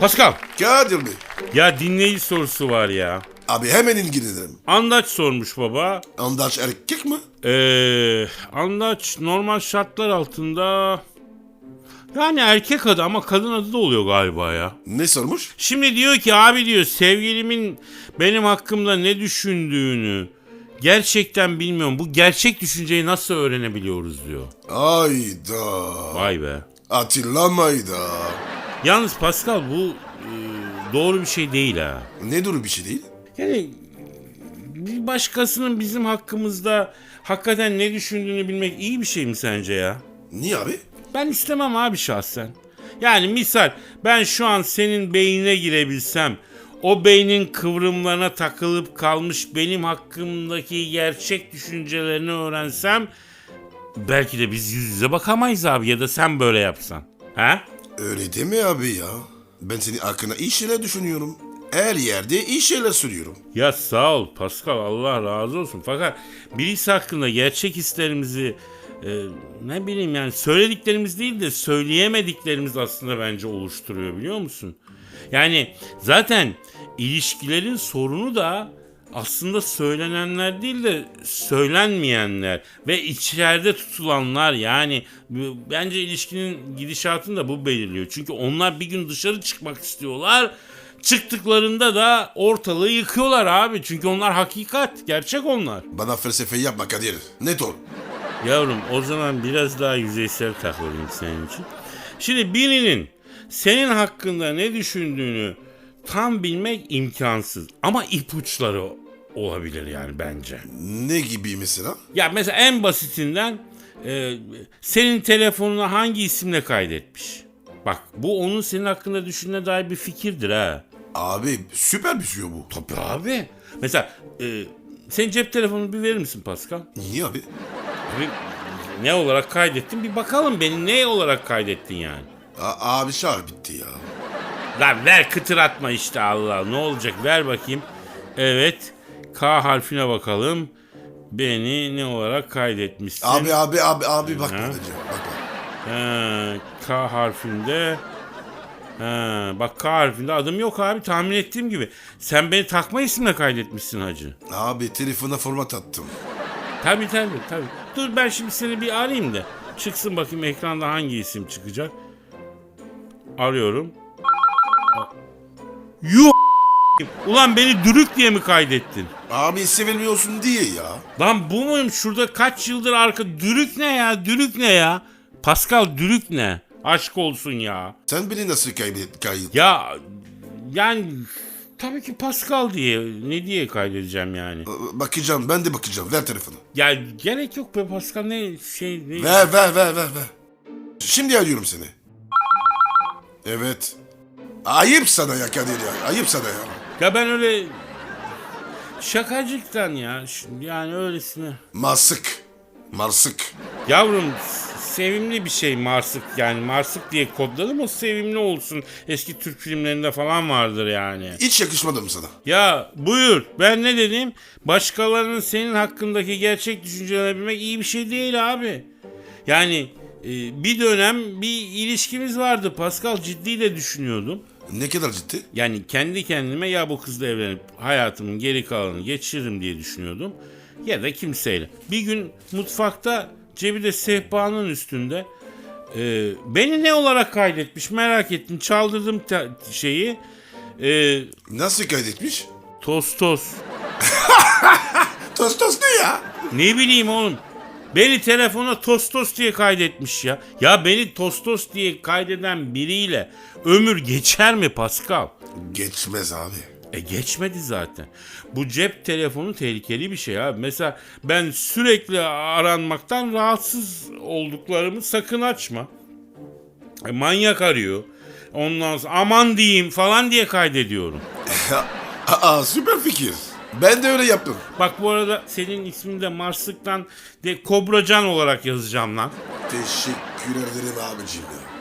Pascal. Kadir Bey. Ya dinleyici sorusu var ya. Abi hemen ilgilenirim. Andaç sormuş baba. Andaç erkek mi? Ee, Andaç normal şartlar altında... Yani erkek adı ama kadın adı da oluyor galiba ya. Ne sormuş? Şimdi diyor ki abi diyor sevgilimin benim hakkımda ne düşündüğünü gerçekten bilmiyorum. Bu gerçek düşünceyi nasıl öğrenebiliyoruz diyor. Ayda. Vay be. Hatırlamayda. Yalnız Pascal bu e, doğru bir şey değil ha. Ne duru bir şey değil? Yani bir başkasının bizim hakkımızda hakikaten ne düşündüğünü bilmek iyi bir şey mi sence ya? Niye abi? Ben istemem abi şahsen. Yani misal ben şu an senin beynine girebilsem o beynin kıvrımlarına takılıp kalmış benim hakkımdaki gerçek düşüncelerini öğrensem belki de biz yüz yüze bakamayız abi ya da sen böyle yapsan. Ha? Öyle deme abi ya. Ben senin hakkında iyi şeyler düşünüyorum. Her yerde iyi şeyler söylüyorum. Ya sağ ol Pascal Allah razı olsun. Fakat birisi hakkında gerçek hislerimizi e, ne bileyim yani söylediklerimiz değil de söyleyemediklerimiz aslında bence oluşturuyor biliyor musun? Yani zaten ilişkilerin sorunu da aslında söylenenler değil de söylenmeyenler ve içeride tutulanlar yani bence ilişkinin gidişatını da bu belirliyor. Çünkü onlar bir gün dışarı çıkmak istiyorlar. Çıktıklarında da ortalığı yıkıyorlar abi. Çünkü onlar hakikat, gerçek onlar. Bana felsefe yapma Kadir. Net ol. Yavrum o zaman biraz daha yüzeysel takılayım senin için. Şimdi birinin senin hakkında ne düşündüğünü tam bilmek imkansız. Ama ipuçları olabilir yani bence. Ne gibi mesela? Ya mesela en basitinden e, senin telefonuna hangi isimle kaydetmiş? Bak bu onun senin hakkında düşündüğüne dair bir fikirdir ha. Abi süper bir şey bu. Tabii abi. Mesela e, senin cep telefonunu bir verir misin Pascal? Niye abi? Abi, ne olarak kaydettin bir bakalım beni ne olarak kaydettin yani. A- abi şarj bitti ya. Lan ver kıtır atma işte Allah ne olacak ver bakayım. Evet K harfine bakalım. Beni ne olarak kaydetmişsin? Abi abi abi abi bak babacığım, bak. Ha, K harfinde. Ha, bak K harfinde adım yok abi tahmin ettiğim gibi. Sen beni takma isimle kaydetmişsin hacı. Abi telefona format attım. Tabii tabii tabii. Dur ben şimdi seni bir arayayım da. Çıksın bakayım ekranda hangi isim çıkacak. Arıyorum. Yuh Ulan beni dürük diye mi kaydettin? Abi sevilmiyorsun diye ya. Lan bu muyum? Şurada kaç yıldır arka... Dürük ne ya? Dürük ne ya? Pascal dürük ne? Aşk olsun ya. Sen beni nasıl kaybet kayıt? Ya yani tabii ki Pascal diye ne diye kaydedeceğim yani. Bakacağım ben de bakacağım. Ver telefonu. Ya gerek yok be Pascal ne şey ne... Ver ver ver ver ver. Şimdi arıyorum seni. Evet. Ayıp sana ya Kadir ya. Ayıp sana ya. Ya ben öyle şakacıktan ya yani öylesine. Marsık. Marsık. Yavrum sevimli bir şey Marsık yani Marsık diye kodladım o sevimli olsun. Eski Türk filmlerinde falan vardır yani. Hiç yakışmadı mı sana? Ya buyur ben ne dedim? Başkalarının senin hakkındaki gerçek düşüncelerini bilmek iyi bir şey değil abi. Yani e, bir dönem bir ilişkimiz vardı Pascal ciddi de düşünüyordum. Ne kadar ciddi? Yani kendi kendime ya bu kızla evlenip hayatımın geri kalanını geçiririm diye düşünüyordum. Ya da kimseyle. Bir gün mutfakta cebi de sehpanın üstünde e, beni ne olarak kaydetmiş merak ettim. Çaldırdım te- şeyi. E, Nasıl kaydetmiş? toz toz. Tos tos ne ya? Ne bileyim oğlum. Beni telefona tostos diye kaydetmiş ya. Ya beni tostos diye kaydeden biriyle ömür geçer mi Pascal? Geçmez abi. E geçmedi zaten. Bu cep telefonu tehlikeli bir şey abi. Mesela ben sürekli aranmaktan rahatsız olduklarımı sakın açma. E, manyak arıyor. Ondan sonra aman diyeyim falan diye kaydediyorum. Aa süper fikir. Ben de öyle yaptım. Bak bu arada senin ismini de Marslık'tan de Kobracan olarak yazacağım lan. Teşekkür ederim abicim ya.